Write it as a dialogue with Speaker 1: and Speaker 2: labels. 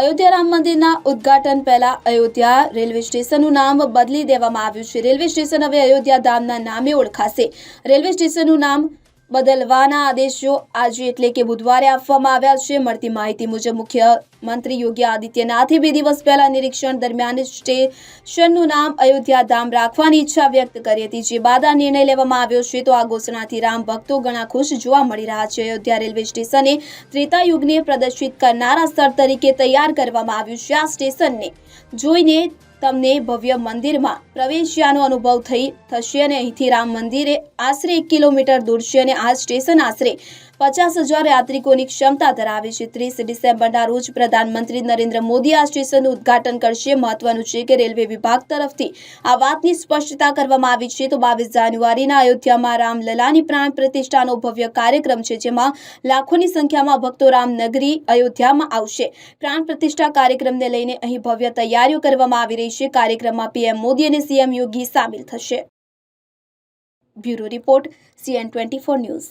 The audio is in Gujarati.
Speaker 1: અયોધ્યા રામ મંદિરના ઉદ્ઘાટન પહેલા અયોધ્યા રેલવે સ્ટેશનનું નામ બદલી દેવામાં આવ્યું છે. રેલવે સ્ટેશન હવે અયોધ્યા ધામના નામે ઓળખાશે. રેલવે સ્ટેશનનું નામ બદલવાના આદેશો આજે એટલે કે બુધવારે આપવામાં આવ્યા છે. મળતી માહિતી મુજબ મુખ્યમંત્રી યોગી આદિત્યનાથે બે દિવસ પહેલા નિરીક્ષણ દરમિયાન સ્ટેશનનું નામ અયોધ્યા ધામ રાખવાની ઈચ્છા વ્યક્ત કરી હતી. જે બાદ આ નિર્ણય લેવામાં આવ્યો છે તો આ ઘોષણાથી રામ ભક્તો ઘણા ખુશ જોવા મળી રહ્યા છે. અયોધ્યા રેલવે સ્ટેશને ત્રેતા યુગને પ્રદર્શિત કરનારા સ્થળ તરીકે તૈયાર કરવામાં આવ્યું છે. આ સ્ટેશનને જોઈને તમને ભવ્ય મંદિરમાં પ્રવેશ્યાનો અનુભવ થઈ થશે અને અહીંથી રામ મંદિરે આશરે એક કિલોમીટર દૂર છે અને આ સ્ટેશન આશરે પચાસ હજાર યાત્રિકોની ક્ષમતા ધરાવે છે. ત્રીસ ડિસેમ્બરના રોજ પ્રધાનમંત્રી નરેન્દ્ર મોદી આ સ્ટેશનનું ઉદઘાટન કરશે. મહત્વનું છે કે રેલવે વિભાગ તરફથી આ વાતની સ્પષ્ટતા કરવામાં આવી છે. તો બાવીસ જાન્યુઆરીના અયોધ્યામાં રામલલાની પ્રાણ પ્રતિષ્ઠાનો ભવ્ય કાર્યક્રમ છે, જેમાં લાખોની સંખ્યામાં ભક્તો રામનગરી અયોધ્યામાં આવશે. પ્રાણ પ્રતિષ્ઠા કાર્યક્રમને લઈને અહીં ભવ્ય તૈયારીઓ કરવામાં આવી રહી છે. કાર્યક્રમમાં પીએમ મોદી અને સીએમ યોગી સામેલ થશે. Bureau report, CN twenty four news.